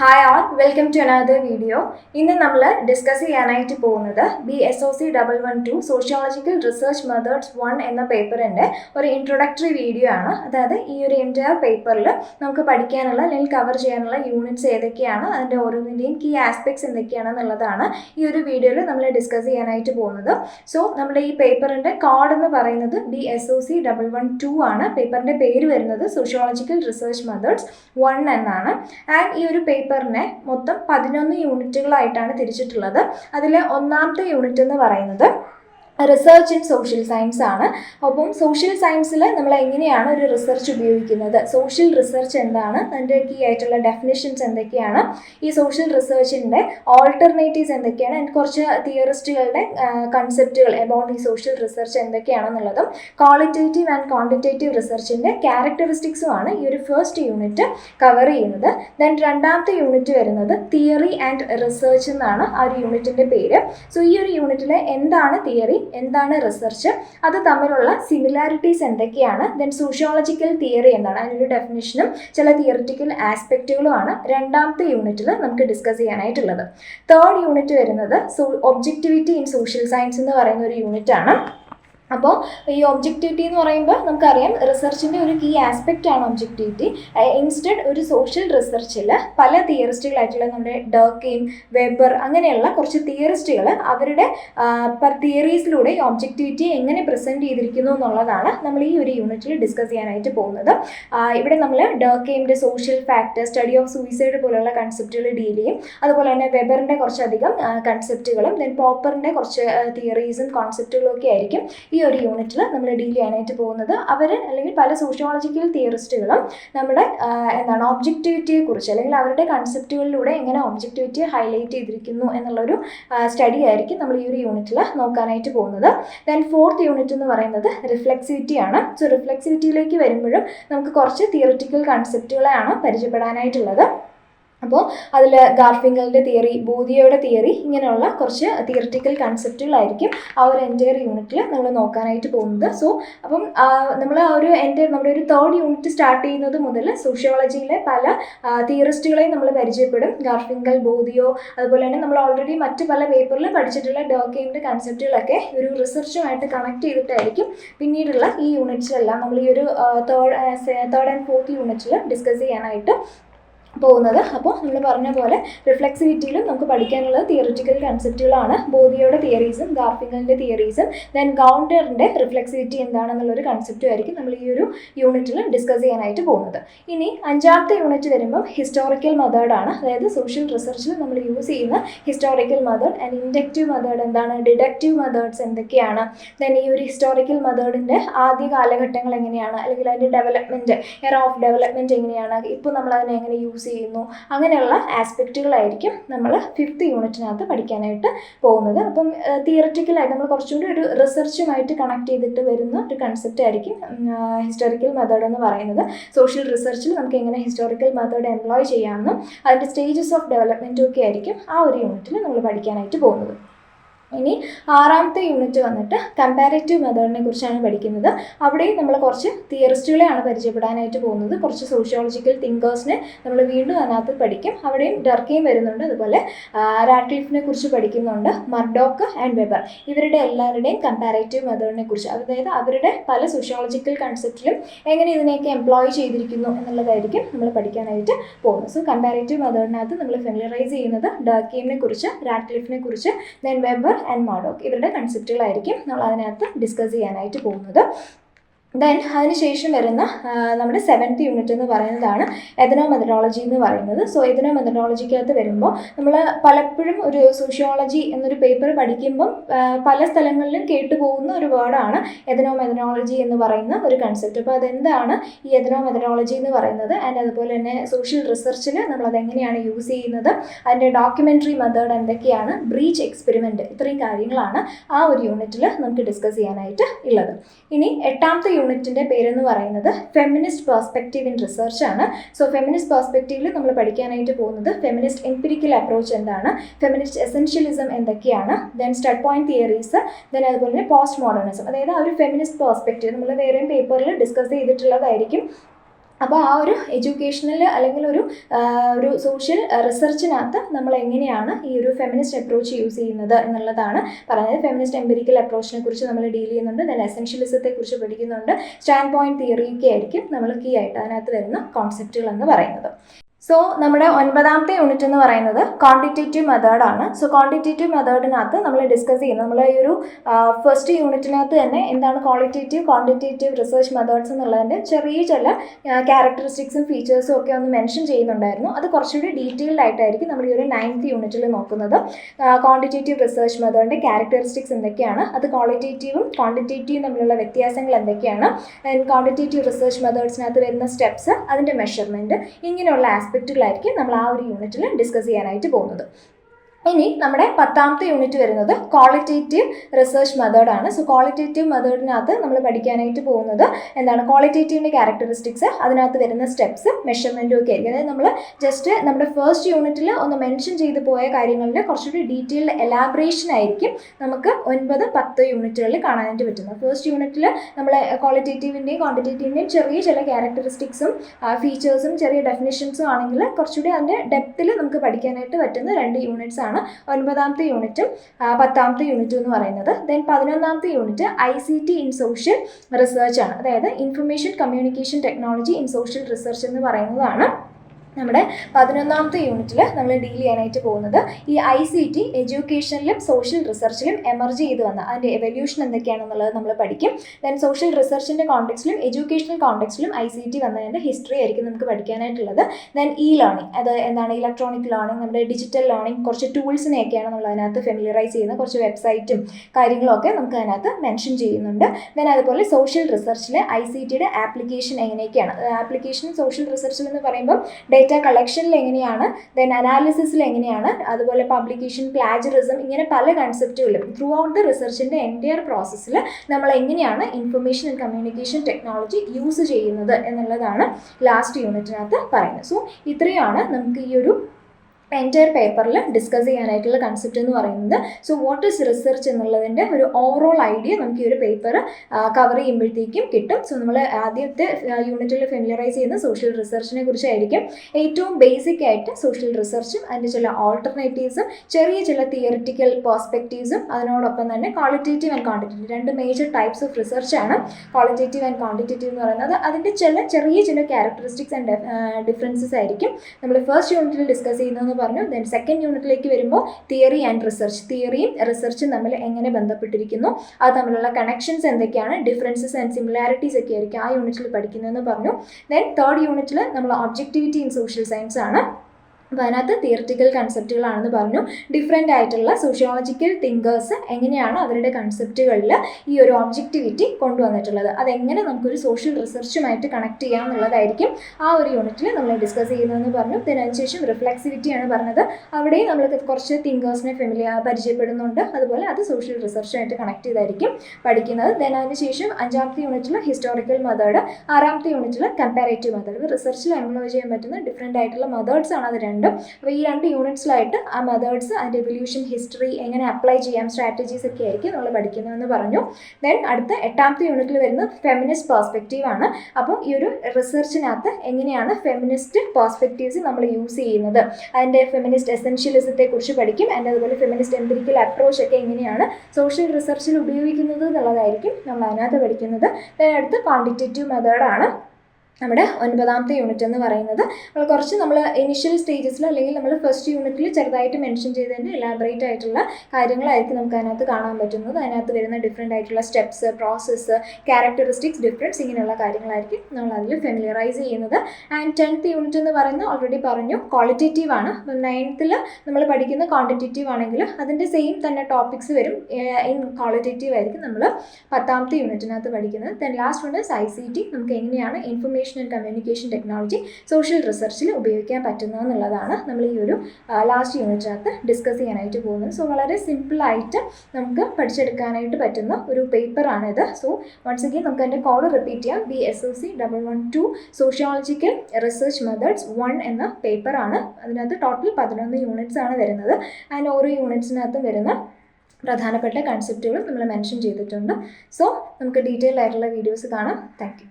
Hi all welcome to another video ഇന്ന് നമ്മൾ discuss ചെയ്യാനായിട്ട് പോകുന്നത് B S O C double one two sociological research methods one എന്ന പേപ്പറിന്റെ ഒരു ഇൻട്രൊഡക്ടറി വീഡിയോ ആണ്. അതായത് ഈ ഒരു എന്റയർ പേപ്പറിൽ നമുക്ക് പഠിക്കാനുള്ള അല്ലെങ്കിൽ കവർ ചെയ്യാനുള്ള യൂണിറ്റ്സ് ഏതൊക്കെയാണ് അതിന്റെ ഓരോന്നിന്റെയും കീ ആസ്പെക്ട്സ് എന്തൊക്കെയാണെന്നുള്ളതാണ് ഈ ഒരു വീഡിയോയിൽ നമ്മൾ ഡിസ്കസ് ചെയ്യാനായിട്ട് പോകുന്നത്. സോ നമ്മുടെ ഈ പേപ്പറിന്റെ കോഡ് എന്ന് പറയുന്നത് B S O C double one two ആണ്. പേപ്പറിന്റെ പേര് വരുന്നത് സോഷ്യോളജിക്കൽ റിസർച്ച് മെത്തേഡ്സ് വൺ എന്നാണ്. ആൻഡ് ഈ ഒരു പേപ്പറിനെ മൊത്തം പതിനൊന്ന് യൂണിറ്റുകളായിട്ടാണ് തിരിച്ചിട്ടുള്ളത്. അതിലെ ഒന്നാമത്തെ യൂണിറ്റ് എന്ന് പറയുന്നത് റിസർച്ച് ഇൻ സോഷ്യൽ സയൻസ് ആണ്. അപ്പം സോഷ്യൽ സയൻസിൽ നമ്മൾ എങ്ങനെയാണ് ഒരു റിസർച്ച് ഉപയോഗിക്കുന്നത്? സോഷ്യൽ റിസർച്ച് എന്താണ്? അതിന്റെ കീ ആയിട്ടുള്ള ഡെഫിനിഷൻസ് എന്തൊക്കെയാണ്? ഈ സോഷ്യൽ റിസർച്ചിന്റെ ഓൾട്ടർനേറ്റീവ്സ് എന്തൊക്കെയാണ്? ആൻഡ് കുറച്ച് തിയറിസ്റ്റുകളുടെ കൺസെപ്റ്റുകൾ എബൌട്ട് ഈ സോഷ്യൽ റിസർച്ച് എന്തൊക്കെയാണെന്നുള്ളതും ക്വാളിറ്റേറ്റീവ് ആൻഡ് ക്വാണ്ടിറ്റേറ്റീവ് റിസർച്ചിന്റെ ക്യാരക്ടറിസ്റ്റിക്സും ആണ് ഈ ഒരു ഫസ്റ്റ് യൂണിറ്റ് കവർ ചെയ്യുന്നത്. ദെൻ രണ്ടാമത്തെ യൂണിറ്റ് വരുന്നത് തിയറി ആൻഡ് റിസർച്ച് എന്നാണ് ആ ഒരു യൂണിറ്റിന്റെ പേര്. സോ ഈ ഒരു യൂണിറ്റിൽ എന്താണ് തിയറി എന്താണ് റിസർച്ച് അത് തമ്മിലുള്ള സിമിലാരിറ്റീസ് എന്തൊക്കെയാണ്? ദെൻ സോഷ്യോളജിക്കൽ തിയറി എന്താണ്? അതിനൊരു ഡെഫിനിഷനും ചില തിയറിറ്റിക്കൽ ആസ്പെക്റ്റുകളുമാണ് രണ്ടാമത്തെ യൂണിറ്റിൽ നമുക്ക് ഡിസ്കസ് ചെയ്യാനായിട്ടുള്ളത്. തേർഡ് യൂണിറ്റ് വരുന്നത് ഒബ്ജക്ടിവിറ്റി ഇൻ സോഷ്യൽ സയൻസ് എന്ന് പറയുന്ന ഒരു യൂണിറ്റ് ആണ്. അപ്പോൾ ഈ ഒബ്ജക്റ്റിവിറ്റി എന്ന് പറയുമ്പോൾ നമുക്കറിയാം റിസർച്ചിന്റെ ഒരു കീ ആസ്പെക്റ്റ് ആണ് ഒബ്ജക്റ്റിവിറ്റി ഇൻസ്റ്റഡ് ഒരു സോഷ്യൽ റിസർച്ചിൽ പല തിയറിസ്റ്റുകളായിട്ടുള്ള നമ്മുടെ ഡർക്കെയും വെബർ അങ്ങനെയുള്ള കുറച്ച് തിയറിസ്റ്റുകൾ അവരുടെ തിയറീസിലൂടെ ഈ ഒബ്ജക്റ്റിവിറ്റി എങ്ങനെ പ്രസന്റ് ചെയ്തിരിക്കുന്നു എന്നുള്ളതാണ് നമ്മൾ ഈ ഒരു യൂണിറ്റിൽ ഡിസ്കസ് ചെയ്യാനായിട്ട് പോകുന്നത്. ഇവിടെ നമ്മൾ ഡർക്കെയിമിന്റെ social factor study of suicide പോലുള്ള കൺസെപ്റ്റുകൾ ഡീൽ ചെയ്യും. അതുപോലെ തന്നെ വെബറിന്റെ കുറച്ചധികം കൺസെപ്റ്റുകളും ദെൻ പോപ്പറിന്റെ കുറച്ച് തിയറീസും കോൺസെപ്റ്റുകളും ഒക്കെ ആയിരിക്കും. ഈ ഒരു യൂണിറ്റിൽ നമ്മൾ ഡീൽ ചെയ്യാനായിട്ട് പോകുന്നത്. അവർ അല്ലെങ്കിൽ പല സോഷ്യോളജിക്കൽ തിയറിസ്റ്റുകളും നമ്മുടെ എന്താണ് ഒബ്ജക്റ്റിവിറ്റിയെ കുറിച്ച് അല്ലെങ്കിൽ അവരുടെ കൺസെപ്റ്റുകളിലൂടെ എങ്ങനെ ഒബ്ജക്റ്റിവിറ്റിയെ ഹൈലൈറ്റ് ചെയ്തിരിക്കുന്നു എന്നുള്ളൊരു സ്റ്റഡി ആയിരിക്കും നമ്മൾ ഈ ഒരു യൂണിറ്റിൽ നോക്കാനായിട്ട് പോകുന്നത്. ദെൻ ഫോർത്ത് യൂണിറ്റ് എന്ന് പറയുന്നത് റിഫ്ലെക്സിവിറ്റി ആണ്. സോ റിഫ്ലെക്സിവിറ്റിയിലേക്ക് വരുമ്പോഴും നമുക്ക് കുറച്ച് തിയറിറ്റിക്കൽ കൺസെപ്റ്റുകളെയാണ് പരിചയപ്പെടാനായിട്ടുള്ളത്. അപ്പോൾ അതിൽ ഗാർഫിംഗലിന്റെ തിയറി ബൂതിയയുടെ തിയറി ഇങ്ങനെയുള്ള കുറച്ച് തിയറിറ്റിക്കൽ കൺസെപ്റ്റുകളായിരിക്കും ആ ഒരു എന്റയർ യൂണിറ്റിൽ നമ്മൾ നോക്കാനായിട്ട് പോകുന്നത്. സോ അപ്പം നമ്മൾ ആ ഒരു എന്റെ നമ്മുടെ ഒരു തേർഡ് യൂണിറ്റ് സ്റ്റാർട്ട് ചെയ്യുന്നത് മുതൽ സോഷ്യോളജിയിലെ പല തിയറിസ്റ്റുകളെയും നമ്മൾ പരിചയപ്പെടും. ഗാർഫിംഗൽ ബോധിയോ അതുപോലെ തന്നെ നമ്മൾ ഓൾറെഡി മറ്റ് പല പേപ്പറിൽ പഠിച്ചിട്ടുള്ള ഡോക്കെയിന്റെ കൺസെപ്റ്റുകളൊക്കെ ഒരു റിസർച്ചുമായിട്ട് കണക്ട് ചെയ്തിട്ടായിരിക്കും പിന്നീടുള്ള ഈ യൂണിറ്റ്സിലെല്ലാം നമ്മൾ ഈ ഒരു തേർഡ് തേർഡ് ആൻഡ് ഫോർത്ത് യൂണിറ്റിൽ ഡിസ്കസ് ചെയ്യാനായിട്ട് പോകുന്നത്. അപ്പോൾ നമ്മൾ പറഞ്ഞ പോലെ റിഫ്ലെക്സിവിറ്റിയിലും നമുക്ക് പഠിക്കാനുള്ള തിയറിറ്റിക്കൽ കൺസെപ്റ്റുകളാണ് ബോധിയുടെ തിയറീസും ഗാർഫിംഗലിന്റെ തിയറീസും ദെൻ ഗൗണ്ടറിന്റെ റിഫ്ലെക്സിവിറ്റി എന്താണെന്നുള്ളൊരു കൺസെപ്റ്റും ആയിരിക്കും നമ്മൾ ഈ ഒരു യൂണിറ്റിൽ ഡിസ്കസ് ചെയ്യാനായിട്ട് പോകുന്നത്. ഇനി അഞ്ചാമത്തെ യൂണിറ്റ് വരുമ്പം ഹിസ്റ്റോറിക്കൽ മെത്തേഡാണ് അതായത് സോഷ്യൽ റിസർച്ചിൽ നമ്മൾ യൂസ് ചെയ്യുന്ന historical method and inductive method എന്താണ്? ഡിഡക്റ്റീവ് മെത്തേഡ്സ് എന്തൊക്കെയാണ്? ദെൻ ഈ ഒരു ഹിസ്റ്റോറിക്കൽ മെത്തേഡിന്റെ ആദ്യ കാലഘട്ടങ്ങൾ എങ്ങനെയാണ്? അല്ലെങ്കിൽ അതിന്റെ ഡെവലപ്മെന്റ് എറ ഓഫ് ഡെവലപ്മെന്റ് എങ്ങനെയാണ്? ഇപ്പോൾ നമ്മൾ അതിനെ എങ്ങനെ യൂസ് ചെയ്യുന്നു. അങ്ങനെയുള്ള ആസ്പെക്റ്റുകളായിരിക്കും നമ്മൾ ഫിഫ്ത്ത് യൂണിറ്റിനകത്ത് പഠിക്കാനായിട്ട് പോകുന്നത്. അപ്പം തിയററ്റിക്കലായിട്ട് നമ്മൾ കുറച്ചുകൂടി ഒരു റിസർച്ചുമായിട്ട് കണക്ട് ചെയ്തിട്ട് വരുന്ന ഒരു കൺസെപ്റ്റ് ആയിരിക്കും ഹിസ്റ്റോറിക്കൽ മെത്തേഡ് എന്ന് പറയുന്നത്. സോഷ്യൽ റിസർച്ചിൽ നമുക്ക് എങ്ങനെ ഹിസ്റ്റോറിക്കൽ മെത്തേഡ് എംപ്ലോയ് ചെയ്യാമെന്നും അതിന്റെ സ്റ്റേജസ് ഓഫ് ഡെവലപ്മെന്റും ഒക്കെ ആയിരിക്കും ആ ഒരു യൂണിറ്റിൽ നമ്മൾ പഠിക്കാനായിട്ട് പോകുന്നത്. ഇനി ആറാമത്തെ യൂണിറ്റ് വന്നിട്ട് കമ്പാരറ്റീവ് മെത്തേഡിനെ കുറിച്ചാണ് പഠിക്കുന്നത്. അവിടെയും നമ്മൾ കുറച്ച് തിയറിസ്റ്റുകളെയാണ് പരിചയപ്പെടാനായിട്ട് പോകുന്നത്. കുറച്ച് സോഷ്യോളജിക്കൽ തിങ്കേഴ്സിനെ നമ്മൾ വീണ്ടും അതിനകത്ത് പഠിക്കും. അവിടെയും ഡർക്കെയും വരുന്നുണ്ട്. അതുപോലെ റാറ്റ്ലിഫിനെ കുറിച്ച് പഠിക്കുന്നുണ്ട് മർഡോക്ക് ആൻഡ് വെബർ. ഇവരുടെ എല്ലാവരുടെയും കമ്പാരറ്റീവ് മെത്തേഡിനെ കുറിച്ച്. അതായത് അവരുടെ പല സോഷ്യോളജിക്കൽ കൺസെപ്റ്റിലും എങ്ങനെ ഇതിനെയൊക്കെ എംപ്ലോയ് ചെയ്തിരിക്കുന്നു എന്നുള്ളതായിരിക്കും നമ്മൾ പഠിക്കാനായിട്ട് പോകുന്നത്. സോ കമ്പാരറ്റീവ് മെത്തേഡിനകത്ത് നമ്മൾ ഫെമിലറൈസ് ചെയ്യുന്നത് ഡർക്കെയിമിനെ കുറിച്ച് റാറ്റ്ലിഫിനെ കുറിച്ച് ദെൻ വെബർ ആൻഡ് മാഡോക്ക് ഇവരുടെ കൺസെപ്റ്റുകളായിരിക്കും നമ്മൾ അതിനകത്ത് ഡിസ്കസ് ചെയ്യാനായിട്ട് പോകുന്നത്. ദെൻ അതിനുശേഷം വരുന്ന നമ്മുടെ സെവൻത്ത് യൂണിറ്റ് എന്ന് പറയുന്നതാണ് എഥനോ മെത്തഡോളജി എന്ന് പറയുന്നത്. സോ എഥനോ മെത്തഡോളജിക്കകത്ത് വരുമ്പോൾ നമ്മൾ പലപ്പോഴും ഒരു സോഷ്യോളജി എന്നൊരു പേപ്പർ പഠിക്കുമ്പം പല സ്ഥലങ്ങളിലും കേട്ടുപോകുന്ന ഒരു വേർഡാണ് എഥനോ മെത്തഡോളജി എന്ന് പറയുന്ന ഒരു കൺസെപ്റ്റ് അപ്പോൾ അതെന്താണ് ഈ എഥനോ മെത്തഡോളജി എന്ന് പറയുന്നത്? ആൻഡ് അതുപോലെ തന്നെ സോഷ്യൽ റിസർച്ചിൽ നമ്മൾ അതെങ്ങനെയാണ് യൂസ് ചെയ്യുന്നത്? അതിന്റെ ഡോക്യുമെന്ററി മെത്തേഡ് എന്തൊക്കെയാണ്? ബ്രീച്ച് എക്സ്പെരിമെന്റ് ഇത്രയും കാര്യങ്ങളാണ് ആ ഒരു യൂണിറ്റിൽ നമുക്ക് ഡിസ്കസ് ചെയ്യാനായിട്ട് ഉള്ളത്. ഇനി എട്ടാമത്തെ യൂണിറ്റിന്റെ പേരെന്ന് പറയുന്നത് ഫെമിനിസ്റ്റ് പെർസ്പെക്റ്റീവ് ഇൻ റിസർച്ച് ആണ്. സോ ഫെമിനിസ്റ്റ് പെർസ്പെക്റ്റീവിൽ നമ്മൾ പഠിക്കാനായിട്ട് പോകുന്നത് ഫെമിനിസ്റ്റ് എംപിരിക്കൽ അപ്രോച്ച് എന്താണ് ഫെമിനിസ്റ്റ് എസെൻഷ്യലിസം എന്തൊക്കെയാണ് then stud point theories then അതുപോലെ തന്നെ പോസ്റ്റ് മോഡേണിസം അതായത് ആ ഒരു ഫെമിനിസ്റ്റ് പെർസ്പെക്റ്റീവ് നമ്മൾ വേറെയും പേപ്പറിൽ ഡിസ്കസ് ചെയ്തിട്ടുള്ളതായിരിക്കും. അപ്പോൾ ആ ഒരു എഡ്യൂക്കേഷണൽ അല്ലെങ്കിൽ ഒരു ഒരു സോഷ്യൽ റിസർച്ചിനകത്ത് നമ്മൾ എങ്ങനെയാണ് ഈ ഒരു ഫെമിനിസ്റ്റ് അപ്രോച്ച് യൂസ് ചെയ്യുന്നത് എന്നുള്ളതാണ് പറയുന്നത് ഫെമിനിസ്റ്റ് എംപിരിക്കൽ അപ്രോച്ചിനെ കുറിച്ച് നമ്മൾ ഡീൽ ചെയ്യുന്നുണ്ട്. ദെൻ എസെൻഷ്യലിസത്തെ കുറിച്ച് പഠിക്കുന്നുണ്ട്. സ്റ്റാൻഡ് പോയിന്റ് തിയറിയൊക്കെ ആയിരിക്കും നമ്മൾ കീ ആയിട്ട് അതിനകത്ത് വരുന്ന കോൺസെപ്റ്റുകൾ എന്ന് പറയുന്നത്. സോ നമ്മുടെ ഒൻപതാമത്തെ യൂണിറ്റ് എന്ന് പറയുന്നത് ക്വാണ്ടിറ്റേറ്റീവ് മെത്തേഡാണ് സോ ക്വാണ്ടിറ്റേറ്റീവ് മെത്തേഡിനകത്ത് നമ്മൾ ഡിസ്കസ് ചെയ്യുന്നത് നമ്മൾ ഈ ഒരു ഫസ്റ്റ് യൂണിറ്റിനകത്ത് തന്നെ എന്താണ് ക്വാളിറ്റേറ്റീവ് ക്വാണ്ടിറ്റേറ്റീവ് റിസർച്ച് മെത്തേഡ്സ് എന്നുള്ളതിന്റെ ചെറിയ ചില ക്യാരക്ടറിസ്റ്റിക്സും ഫീച്ചേഴ്സും ഒക്കെ ഒന്ന് മെൻഷൻ ചെയ്യുന്നുണ്ടായിരുന്നു. അത് കുറച്ചുകൂടി ഡീറ്റെയിൽഡ് ആയിട്ടായിരിക്കും നമ്മൾ ഈ ഒരു നയൻത്ത് യൂണിറ്റിൽ നോക്കുന്നത്. ക്വാണ്ടിറ്റേറ്റീവ് റിസർച്ച് മെത്തേഡിന്റെ ക്യാരക്ടറിസ്റ്റിക്സ് എന്തൊക്കെയാണ്? അത് ക്വാളിറ്റേറ്റീവും ക്വാണ്ടിറ്റേറ്റീവും തമ്മിലുള്ള വ്യത്യാസങ്ങൾ എന്തൊക്കെയാണ്? ക്വാണ്ടിറ്റേറ്റീവ് റിസർച്ച് മെത്തേഡ്സിനകത്ത് വരുന്ന സ്റ്റെപ്സ് അതിന്റെ മെഷർമെന്റ് ഇങ്ങനെയുള്ള ആസ്പെക്റ്റുകളായിരിക്കും നമ്മൾ ആ ഒരു യൂണിറ്റിൽ ഡിസ്കസ് ചെയ്യാനായിട്ട് പോകുന്നത്. ഇനി നമ്മുടെ പത്താമത്തെ യൂണിറ്റ് വരുന്നത് ക്വാളിറ്റേറ്റീവ് റിസർച്ച് മെത്തേഡാണ് സോ ക്വാളിറ്റേറ്റീവ് മെത്തേഡിനകത്ത് നമ്മൾ പഠിക്കാനായിട്ട് പോകുന്നത് എന്താണ്? ക്വാളിറ്റേറ്റീവിന്റെ ക്യാരക്ടറിസ്റ്റിക്സ് അതിനകത്ത് വരുന്ന സ്റ്റെപ്സ് മെഷർമെന്റും ഒക്കെ ആയിരിക്കും. അതായത് നമ്മൾ ജസ്റ്റ് നമ്മുടെ ഫസ്റ്റ് യൂണിറ്റിൽ ഒന്ന് മെൻഷൻ ചെയ്ത് പോയ കാര്യങ്ങളുടെ കുറച്ചുകൂടി ഡീറ്റെയിൽഡ് എലാബറേഷൻ ആയിരിക്കും നമുക്ക് ഒൻപത് പത്ത് യൂണിറ്റുകളിൽ കാണാനായിട്ട് പറ്റുന്നത്. ഫസ്റ്റ് യൂണിറ്റിൽ നമ്മൾ ക്വാളിറ്റേറ്റീവിന്റെയും ക്വാണ്ടിറ്റേറ്റീവിന്റെയും ചെറിയ ചില ക്യാരക്ടറിസ്റ്റിക്സും ഫീച്ചേഴ്സും ചെറിയ ഡെഫിനിഷൻസും ആണെങ്കിൽ കുറച്ചുകൂടി അതിന്റെ ഡെപ്തിൽ നമുക്ക് പഠിക്കാനായിട്ട് പറ്റുന്ന രണ്ട് യൂണിറ്റ്സ് ഒൻപതാമത്തെ യൂണിറ്റും പത്താമത്തെ യൂണിറ്റും എന്ന് പറയുന്നത്. ദെൻ പതിനൊന്നാമത്തെ unit I C T in social research ആണ്. അതായത് information communication technology in social research എന്ന് പറയുന്നതാണ്. നമ്മുടെ പതിനൊന്നാമത്തെ യൂണിറ്റിൽ നമ്മൾ ഡീൽ ചെയ്യാനായിട്ട് പോകുന്നത് ഈ ഐ സി ടി എഡ്യൂക്കേഷനിലും സോഷ്യൽ റിസർച്ചിലും എമർജ് ചെയ്ത് വന്ന അതിന്റെ എവല്യൂഷൻ എന്തൊക്കെയാണെന്നുള്ളത് നമ്മൾ പഠിക്കും. ദെൻ സോഷ്യൽ റിസർച്ചിന്റെ കോൺടെക്സ്റ്റിലും എഡ്യൂക്കേഷണൽ കോൺടെക്സ്റ്റിലും ഐ സി ടി വന്നതിന്റെ ഹിസ്റ്ററി ആയിരിക്കും നമുക്ക് പഠിക്കാനായിട്ടുള്ളത്. ദെൻ ഇ ലേണിംഗ് അത് എന്താണ്? ഇലക്ട്രോണിക് ലേണിംഗ് നമ്മുടെ ഡിജിറ്റൽ ലേണിംഗ് കുറച്ച് ടൂൾസിനെയൊക്കെയാണ് നമ്മൾ അതിനകത്ത് ഫെമിലറൈസ് ചെയ്യുന്നത് കുറച്ച് വെബ്സൈറ്റും കാര്യങ്ങളൊക്കെ നമുക്ക് അതിനകത്ത് മെൻഷൻ ചെയ്യുന്നുണ്ട്. ദെൻ അതുപോലെ സോഷ്യൽ റിസർച്ചിൽ ഐ സി ടിയുടെ ആപ്ലിക്കേഷൻ എങ്ങനെയൊക്കെയാണ്? ആപ്ലിക്കേഷൻ സോഷ്യൽ റിസർച്ചിൽ എന്ന് പറയുമ്പോൾ ഡേറ്റ കളക്ഷനിൽ എങ്ങനെയാണ് ദെൻ അനാലിസിസിൽ എങ്ങനെയാണ് അതുപോലെ പബ്ലിക്കേഷൻ പ്ലാജറിസം ഇങ്ങനെ പല കൺസെപ്റ്റുകളും ത്രൂ ഔട്ട് ദ റിസർച്ചിന്റെ എന്റയർ പ്രോസസ്സിൽ നമ്മൾ എങ്ങനെയാണ് information and communication technology use ചെയ്യുന്നത് എന്നുള്ളതാണ് ലാസ്റ്റ് യൂണിറ്റിനകത്ത് പറയുന്നത്. സോ ഇത്രയാണ് നമുക്ക് ഈ ഒരു എന്റയർ പേപ്പറിൽ ഡിസ്കസ് ചെയ്യാനായിട്ടുള്ള കൺസെപ്റ്റ് എന്ന് പറയുന്നത്. സോ വാട്ട് ഇസ് റിസർച്ച് എന്നുള്ളതിന്റെ ഒരു ഓവറോൾ ഐഡിയ നമുക്ക് ഈ ഒരു പേപ്പർ കവർ ചെയ്യുമ്പോഴത്തേക്കും കിട്ടും. സോ നമ്മൾ ആദ്യത്തെ യൂണിറ്റിൽ ഫെമിലറൈസ് ചെയ്യുന്ന സോഷ്യൽ റിസർച്ചിനെ കുറിച്ചായിരിക്കും. ഏറ്റവും ബേസിക് ആയിട്ട് സോഷ്യൽ റിസർച്ചും അതിന്റെ ചില ഓൾട്ടർനേറ്റീവ്സും ചെറിയ ചില തിയറിറ്റിക്കൽ പെർസ്പെക്റ്റീവ്സും അതിനോടൊപ്പം തന്നെ ക്വാളിറ്റേറ്റീവ് ആൻഡ് ക്വാണ്ടിറ്റേറ്റീവ് രണ്ട് മേജർ ടൈപ്സ് ഓഫ് റിസർച്ചാണ് ക്വാളിറ്റേറ്റീവ് ആൻഡ് ക്വാണ്ടിറ്റേറ്റീവ് എന്ന് പറയുന്നത്. അതിന്റെ ചില ചെറിയ ചില ക്യാരക്ടറിസ്റ്റിക്സ് ആൻഡ് ഡിഫറൻസസ് ആയിരിക്കും. നമ്മൾ ഫസ്റ്റ് യൂണിറ്റിൽ ഡിസ്കസ് ചെയ്യുന്നതെന്ന് പറഞ്ഞു. ദെൻ സെക്കൻഡ് യൂണിറ്റിലേക്ക് വരുമ്പോൾ തിയറി ആൻഡ് റിസർച്ച് തിയറിയും റിസർച്ചും തമ്മിൽ എങ്ങനെ ബന്ധപ്പെട്ടിരിക്കുന്നു? അത് തമ്മിലുള്ള കണക്ഷൻസ് എന്തൊക്കെയാണ്? ഡിഫറൻസസ് ആൻഡ് സിമിലാരിറ്റീസ് ഒക്കെ ആയിരിക്കും ആ യൂണിറ്റിൽ പഠിക്കുന്നതെന്ന് പറഞ്ഞു. ദെൻ തേർഡ് യൂണിറ്റിൽ നമ്മൾ ഒബ്ജക്ടിവിറ്റി ഇൻ സോഷ്യൽ സയൻസ് ആണ്. അപ്പോൾ അതിനകത്ത് തിയററ്റിക്കൽ കൺസെപ്റ്റുകളാണെന്ന് പറഞ്ഞു. ഡിഫറെന്റ് ആയിട്ടുള്ള സോഷ്യോളജിക്കൽ തിങ്കേഴ്സ് എങ്ങനെയാണ് അവരുടെ കൺസെപ്റ്റുകളിൽ ഈ ഒരു ഒബ്ജക്റ്റിവിറ്റി കൊണ്ടുവന്നിട്ടുള്ളത്? അതെങ്ങനെ നമുക്കൊരു സോഷ്യൽ റിസർച്ചുമായിട്ട് കണക്ട് ചെയ്യാം എന്നുള്ളതായിരിക്കും ആ ഒരു യൂണിറ്റിൽ നമ്മൾ ഡിസ്കസ് ചെയ്യുന്നതെന്ന് പറഞ്ഞു. പിന്നെ അതിനുശേഷം റിഫ്ലെക്സിവിറ്റിയാണ് പറഞ്ഞത്. അവിടെയും നമ്മൾ കുറച്ച് തിങ്കേഴ്സിനെ ഫെമിലി പരിചയപ്പെടുന്നുണ്ട്. അതുപോലെ അത് സോഷ്യൽ റിസർച്ചുമായിട്ട് കണക്ട് ചെയ്തായിരിക്കും പഠിക്കുന്നത്. ദെൻ അതിനുശേഷം അഞ്ചാമത്തെ യൂണിറ്റിൽ ഹിസ്റ്റോറിക്കൽ മെത്തേഡ് ആറാമത്തെ യൂണിറ്റിൽ കമ്പാരേറ്റീവ് മെത്തേഡ് റിസർച്ചിൽ എംപ്ലോയ് ചെയ്യാൻ പറ്റുന്ന ഡിഫറെന്റ് ആയിട്ടുള്ള മെത്തേഡ്സ് ആണ് അത് രണ്ടും. അപ്പോൾ ഈ രണ്ട് യൂണിറ്റ്സിലായിട്ട് ആ മെത്തേഡ്സ് അതിന്റെ റെവല്യൂഷൻ ഹിസ്റ്ററി എങ്ങനെ അപ്ലൈ ചെയ്യാം സ്ട്രാറ്റജീസ് ഒക്കെ ആയിരിക്കും നമ്മൾ പഠിക്കുന്നതെന്ന് പറഞ്ഞു. ദെൻ അടുത്ത എട്ടാമത്തെ യൂണിറ്റിൽ വരുന്നത് ഫെമിനിസ്റ്റ് പേഴ്സ്പെക്റ്റീവ് ആണ്. അപ്പോൾ ഈ ഒരു റിസർച്ചിനകത്ത് എങ്ങനെയാണ് ഫെമിനിസ്റ്റ് പേഴ്സ്പെക്റ്റീവ്സ് നമ്മൾ യൂസ് ചെയ്യുന്നത്? അതിന്റെ ഫെമിനിസ്റ്റ് എസെൻഷ്യലിസത്തെ കുറിച്ച് പഠിക്കും. അതിന്റെ അതുപോലെ ഫെമിനിസ്റ്റ് എംപിരിക്കൽ അപ്രോച്ച് ഒക്കെ എങ്ങനെയാണ് സോഷ്യൽ റിസർച്ചിൽ ഉപയോഗിക്കുന്നത് എന്നുള്ളതായിരിക്കും നമ്മൾ അതിനകത്ത് പഠിക്കുന്നത്. അടുത്ത് ക്വാണ്ടിറ്റേറ്റീവ് മെത്തേഡാണ് നമ്മുടെ ഒൻപതാമത്തെ യൂണിറ്റ് എന്ന് പറയുന്നത്. കുറച്ച് നമ്മൾ ഇനിഷ്യൽ സ്റ്റേജസിൽ അല്ലെങ്കിൽ നമ്മൾ ഫസ്റ്റ് യൂണിറ്റിൽ ചെറുതായിട്ട് മെൻഷൻ ചെയ്തതിന്റെ എലാബറേറ്റ് ആയിട്ടുള്ള കാര്യങ്ങളായിരിക്കും നമുക്ക് അതിനകത്ത് കാണാൻ പറ്റുന്നത്. അതിനകത്ത് വരുന്ന ഡിഫറെന്റ് ആയിട്ടുള്ള സ്റ്റെപ്സ് പ്രോസസ്സ് ക്യാരക്ടറിസ്റ്റിക്സ് ഡിഫറൻസ് ഇങ്ങനെയുള്ള കാര്യങ്ങളായിരിക്കും നമ്മൾ അതിൽ ഫെമിലിയറൈസ് ചെയ്യുന്നത്. ആൻഡ് ടെൻത്ത് യൂണിറ്റ് എന്ന് പറയുന്നത് ഓൾറെഡി പറഞ്ഞു ക്വാളിറ്റേറ്റീവ് ആണ്. അപ്പം നയൻത്തിൽ നമ്മൾ പഠിക്കുന്ന ക്വാണ്ടിറ്റേറ്റീവ് ആണെങ്കിൽ അതിന്റെ സെയിം തന്നെ ടോപ്പിക്സ് വരും. ഇൻ ക്വാളിറ്റേറ്റീവ് ആയിരിക്കും നമ്മൾ പത്താമത്തെ യൂണിറ്റിനകത്ത് പഠിക്കുന്നത്. Then last one I C T നമുക്ക് എങ്ങനെയാണ് information and communication technology social റിസർച്ചിൽ ഉപയോഗിക്കാൻ പറ്റുന്നതെന്നുള്ളതാണ് നമ്മൾ ഈ ഒരു ലാസ്റ്റ് യൂണിറ്റിനകത്ത് ഡിസ്കസ് ചെയ്യാനായിട്ട് പോകുന്നത്. സോ വളരെ സിമ്പിളായിട്ട് നമുക്ക് പഠിച്ചെടുക്കാനായിട്ട് പറ്റുന്ന ഒരു പേപ്പറാണിത് സോ വൺസ് അഗെയിൻ നമുക്ക് അതിന്റെ കോഡ് റിപ്പീറ്റ് ചെയ്യാം. B S O C double one two sociological research methods one എന്ന പേപ്പറാണ് അതിനകത്ത് ടോട്ടൽ പതിനൊന്ന് യൂണിറ്റ്സ് ആണ് വരുന്നത്. ആൻഡ് ഓരോ യൂണിറ്റ്സിനകത്തും വരുന്ന പ്രധാനപ്പെട്ട കൺസെപ്റ്റുകളും നമ്മൾ മെൻഷൻ ചെയ്തിട്ടുണ്ട്. സോ നമുക്ക് ഡീറ്റെയിൽ ആയിട്ടുള്ള വീഡിയോസ് കാണാം. താങ്ക്